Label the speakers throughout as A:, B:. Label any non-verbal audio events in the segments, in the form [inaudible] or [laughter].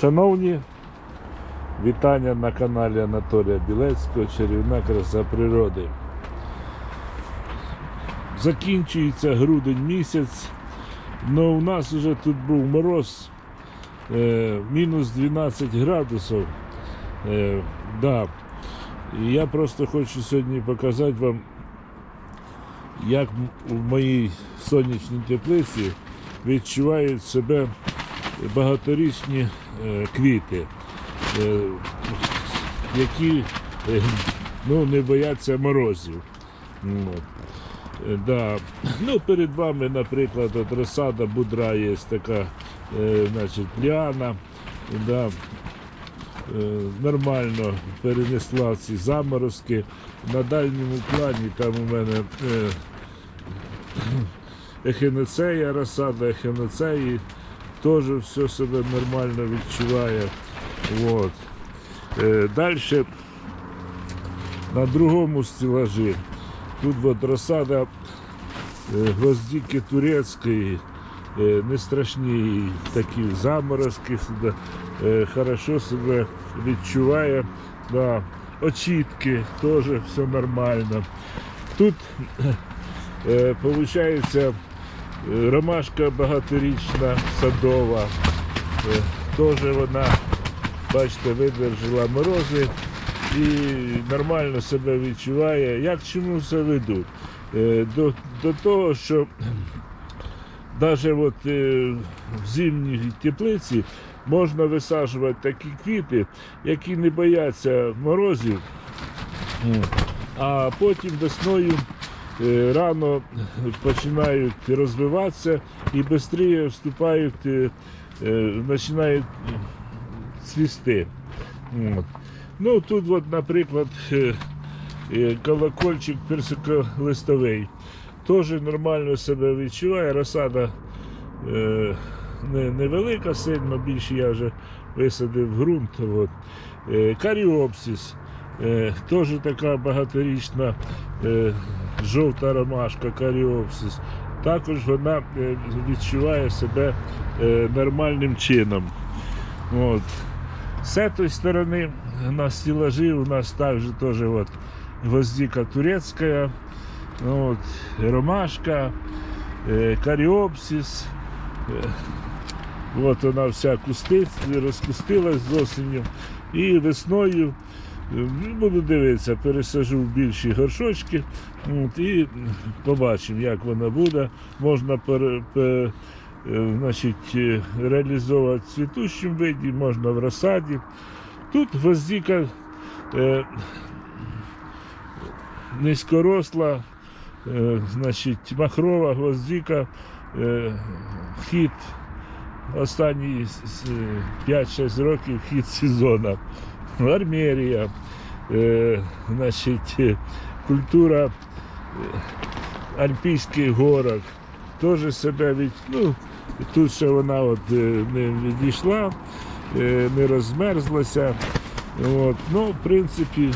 A: Шановні, вітання на каналі Анатолія Білецького Чарівна краса природи. Закінчується грудень місяць, але у нас вже тут був мороз, е, мінус 12 градусів. Е, да. І я просто хочу сьогодні показати вам, як у моїй сонячній теплиці відчувають себе багаторічні е, квіти, е, які е, ну, не бояться морозів. Да. Ну, перед вами, наприклад, от розсада будра є така, значить, ліана. Да. Нормально перенесла ці заморозки. На дальньому плані там у мене е, ехінецея, розсада ехінецеї теж все себе нормально відчуває. Вот. Е, Далі на другому стелажі тут от розсада е, гвоздики турецької, е, не страшні такі заморозки, хорошо себе відчуває. Да. Очітки теж все нормально. Тут виходить Ромашка багаторічна, садова. Е, Теж вона, бачите, видержала морози і нормально себе відчуває. Як чому це веду? Е, До, до того, що навіть от, е, в зимній теплиці можна висаджувати такі квіти, які не бояться морозів, а потім весною рано починають розвиватися і швидше вступають, е, е, починають цвісти. От. Ну тут, от, наприклад, е, е, колокольчик персиколистовий. Теж нормально себе відчуває. Розсада е, не, невелика сильно, більше я вже висадив ґрунт. От. Е. Е, теж така багаторічна е, жовта ромашка, каріопсис. Також вона е, відчуває себе е, нормальним чином. От. З цієї сторони на стеллажі у нас також теж от гвоздика турецька, от, ромашка, е, каріопсис. От вона вся кустить, розкустилась з осінню. І весною буду дивитися, пересажу в більші горшочки от, і побачимо, як вона буде. Можна пере, пе- е, значить, е, реалізовувати в цвітущому виді, можна в розсаді. Тут гвоздика е, низькоросла, е, значить, махрова гвоздика, е, хід останні с- с- 5-6 років хід сезону. Армерія, е, значить, е, культура е, альпійських горок. Теж себе від. Ну, тут ще вона от е, не відійшла, не розмерзлася. От. Ну, в принципі,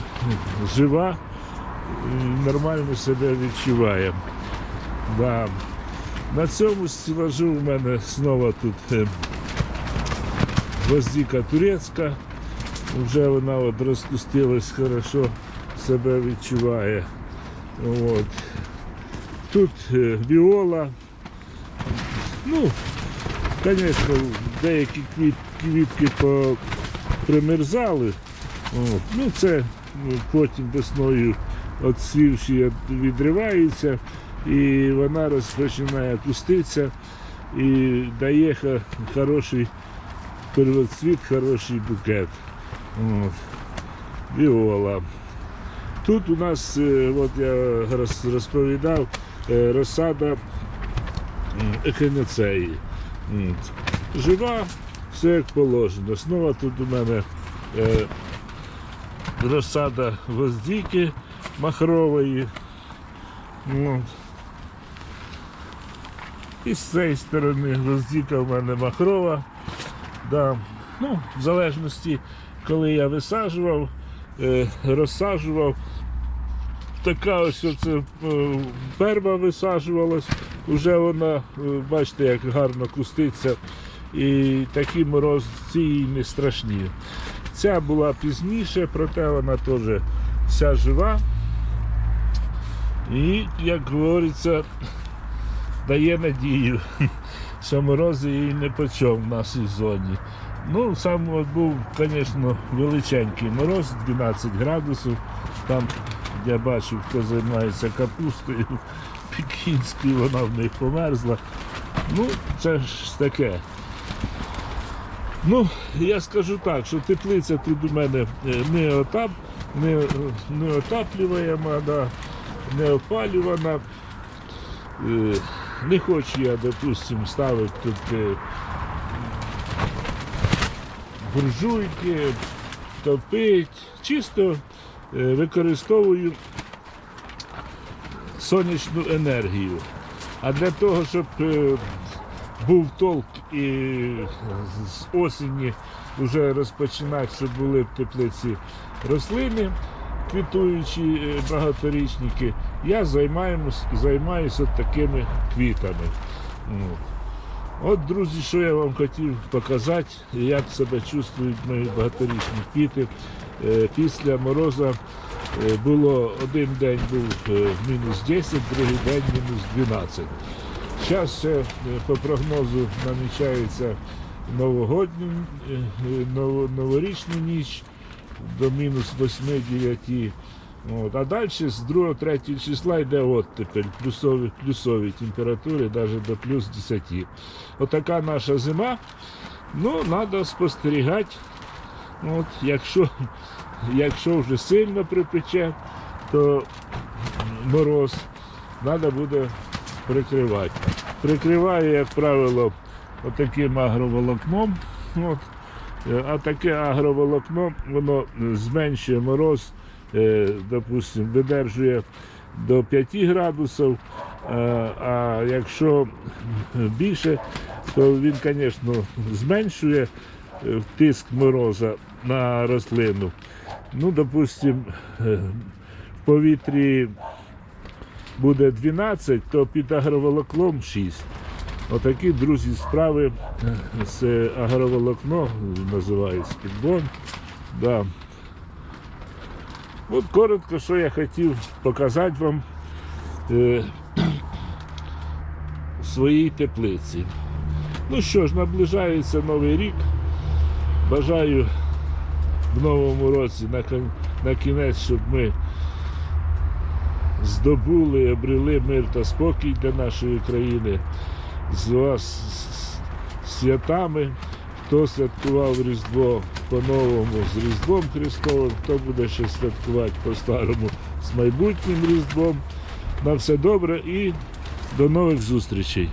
A: жива, нормально себе відчуває. Да. На цьому стелажу у мене знову тут гвоздика турецька. Вже вона от розпустилась хорошо, себе відчуває. От. Тут е, віола. Ну, звісно, деякі квіт, квітки примерзали. От. Ну, це ну, потім весною отсвівші відриваються і вона розпочинає пуститися і дає хороший первоцвіт, хороший букет. Віола. Тут у нас, е, от я розповідав, е, розсада ехінецеї. Жива, все як положено. Знову тут у мене е, розсада гвоздики махрової. І з цієї сторони гвоздика в мене махрова. Да. Ну, в залежності, коли я висаджував, е, розсаджував. Така ось оце, е, перва висаджувалась, вже вона, е, бачите, як гарно куститься. і такі морозці не страшні. Ця була пізніше, проте вона теж вся жива. І, як говориться, дає надію, [laughs] що морози їй не почом в нашій зоні. Ну, сам от був, звісно, величенький мороз, 12 градусів. Там я бачив, хто займається капустою [laughs] пекінською, вона в них померзла. Ну, це ж таке. Ну, я скажу так, що теплиця тут у мене е, не, отап, не, не отаплюваема, да, не опалювана. Е, Не хочу я, допустим, ставити тут е, буржуйки, топить. Чисто е, використовую сонячну енергію. А для того, щоб е, був толк і з осені вже розпочинати, щоб були в теплиці рослини, квітуючі е, багаторічники, я займаюся, займаюся такими квітами. От. Друзі, що я вам хотів показати, як себе чувствують мої багаторічні квіти. Е, Після мороза е, було один день був е, мінус 10, другий день мінус 12. Зараз ще по прогнозу намічається новогодня, е, новорічна ніч до мінус 8-9. От. А далі з 2-3 числа йде оттепель, плюсові, плюсові температури, навіть до плюс 10. Отака наша зима. Ну, треба спостерігати. От, якщо, якщо вже сильно припече, то мороз треба буде прикривати. Прикриваю, як правило, отаким агроволокном. От. Е, А таке агроволокно воно зменшує мороз, допустим, видержує до 5 градусів. е, А якщо більше, то він, звісно, зменшує е, тиск мороза на рослину. Ну, допустим, е, в повітрі буде 12, то під агроволоклом 6. Отакі, друзі, справи е, з агроволокно називається підбон. Да. От коротко, що я хотів показати вам е, [clears throat] своїй теплиці. Ну що ж, наближається новий рік. Бажаю в новому році на, на кінець, щоб ми здобули, обрели мир та спокій для нашої країни. З вас з святами. Хто святкував Різдво по-новому з Різдвом Христовим, хто буде ще святкувати по-старому з майбутнім Різдвом. На все добре і до нових зустрічей.